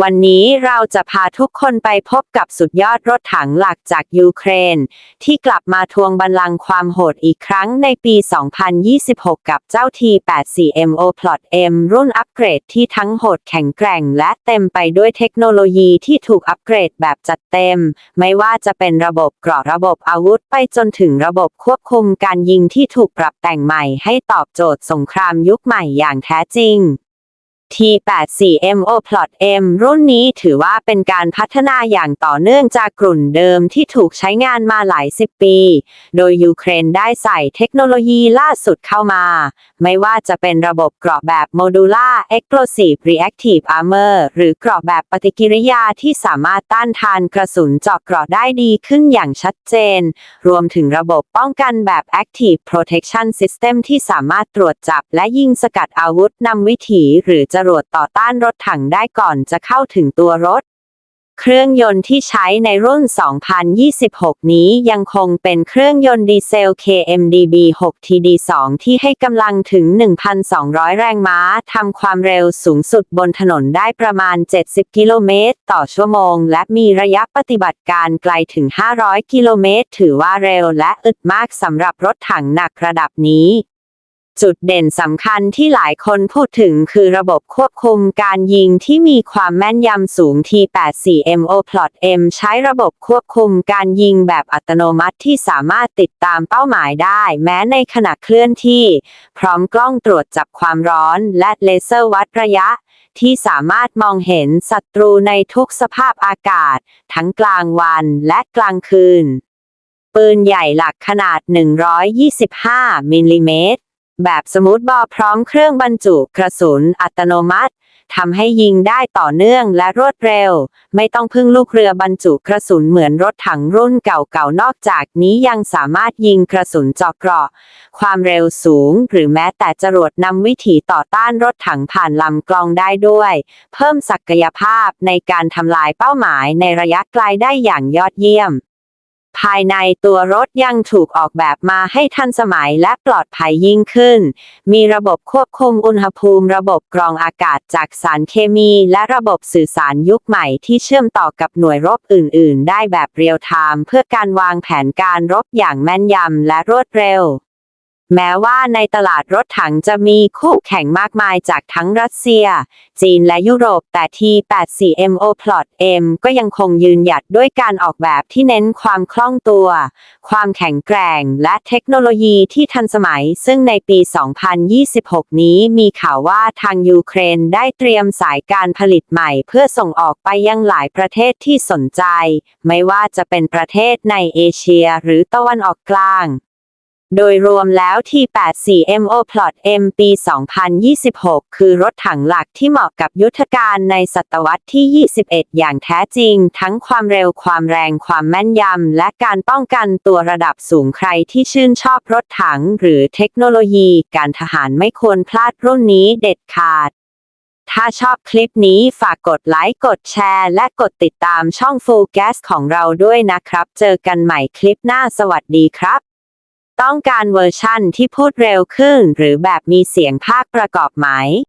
วันนี้เราจะพาทุกคนไปพบกับสุดยอดรถถังหลักจากยูเครน ที่กลับมาทวงบัลลังก์ความโหดอีกครั้งในปี 2026 กับเจ้า T84MO Plot M รุ่นอัปเกรดที่ทั้งโหดแข็งแกร่ง และเต็มไปด้วยเทคโนโลยีที่ถูกอัปเกรดแบบจัดเต็ม ไม่ว่าจะเป็นระบบเกราะระบบอาวุธไปจนถึงระบบควบคุมการยิงที่ถูกปรับแต่งใหม่ให้ตอบโจทย์สงครามยุคใหม่อย่างแท้จริง T84MO Plot M รุ่นนี้ถือว่าเป็นการพัฒนาอย่างต่อเนื่องจากกลุ่นเดิมที่ถูกใช้งานมาหลายสิบปี โดยยูเครนได้ใส่เทคโนโลยีล่าสุดเข้ามา ไม่ว่าจะเป็นระบบเกราะแบบ Modular Explosive Reactive Armor หรือเกราะแบบปฏิกิริยาที่สามารถต้านทานกระสุนเจาะเกราะได้ดีขึ้นอย่างชัดเจน รวมถึงระบบป้องกันแบบ Active Protection System ที่สามารถตรวจจับและยิงสกัดอาวุธนำวิถีหรือจะรวดต่อต้านรถถังได้ก่อนจะเข้าถึงตัวรถ เครื่องยนต์ที่ใช้ในรุ่น 2026 นี้ยังคงเป็นเครื่องยนต์ดีเซล KMDB 6 TD2 ที่ให้กำลังถึง 1,200 แรงม้าทำความเร็วสูงสุดบนถนนได้ประมาณ 70 กิโลเมตร ต่อชั่วโมง และมีระยะปฏิบัติการไกลถึง 500 กิโลเมตร ถือว่าเร็วและอึดมากสำหรับรถถังหนักระดับนี้ จุดเด่นสำคัญที่หลายคนพูดถึงคือระบบควบคุมการยิงที่มีความแม่นยำสูง T84MO Plot M ใช้ระบบควบคุมการยิงแบบอัตโนมัติที่สามารถติดตามเป้าหมายได้ แม้ในขณะเคลื่อนที่ พร้อมกล้องตรวจจับความร้อน และเลเซอร์วัดระยะ ที่สามารถมองเห็นศัตรูในทุกสภาพอากาศ ทั้งกลางวันและกลางคืนปืนใหญ่หลักขนาด 125 มิลลิเมตร แบบสมูทบอพร้อมเครื่องบรรจุกระสุนอัตโนมัติทำให้ยิงได้ต่อเนื่องและรวดเร็ว ไม่ต้องพึ่งลูกเรือบรรจุกระสุนเหมือนรถถังรุ่นเก่าๆ นอกจากนี้ยังสามารถยิงกระสุนเจาะเกราะ ความเร็วสูง หรือแม้แต่จรวดนำวิถีต่อต้านรถถังผ่านลำกลองได้ด้วย เพิ่มศักยภาพในการทำลายเป้าหมายในระยะไกลได้อย่างยอดเยี่ยม ภายในตัวรถยังถูกออกแบบมาให้ทันสมัยและปลอดภัยยิ่งขึ้น มีระบบควบคุมอุณหภูมิ ระบบกรองอากาศจากสารเคมี และระบบสื่อสารยุคใหม่ที่เชื่อมต่อกับหน่วยรบอื่น ๆ ได้แบบเรียลไทม์เพื่อการวางแผนการรบอย่างแม่นยำและรวดเร็ว แม้ว่าในตลาดรถถังจะมีคู่แข่งมากมายจากทั้งรัสเซีย จีนและยุโรปแต่ T84MO Plot M ก็ยังคงยืนหยัดด้วยการออกแบบที่เน้นความคล่องตัว ความแข็งแกร่งและเทคโนโลยีที่ทันสมัย ซึ่งในปี 2026 นี้มีข่าวว่าทางยูเครนได้เตรียมสายการผลิตใหม่ เพื่อส่งออกไปยังหลายประเทศที่สนใจ ไม่ว่าจะเป็นประเทศในเอเชียหรือตะวันออกกลาง โดยรวมแล้ว T84MO Plot M ปี 2026 คือรถถังหลักที่เหมาะกับยุทธการในศตวรรษที่ 21 อย่างแท้จริง ทั้งความเร็วความแรงความแม่นยำ และการป้องกันตัวระดับสูงใครที่ชื่นชอบรถถังหรือเทคโนโลยี การทหารไม่ควรพลาดรุ่นนี้เด็ดขาดถ้าชอบคลิปนี้ฝากกดไลค์ กดแชร์ และกดติดตามช่อง Full Gas ของเราด้วยนะครับ เจอกันใหม่คลิปหน้าสวัสดีครับ ต้องการเวอร์ชั่นที่พูดเร็วขึ้น หรือแบบมีเสียงภาคประกอบไหม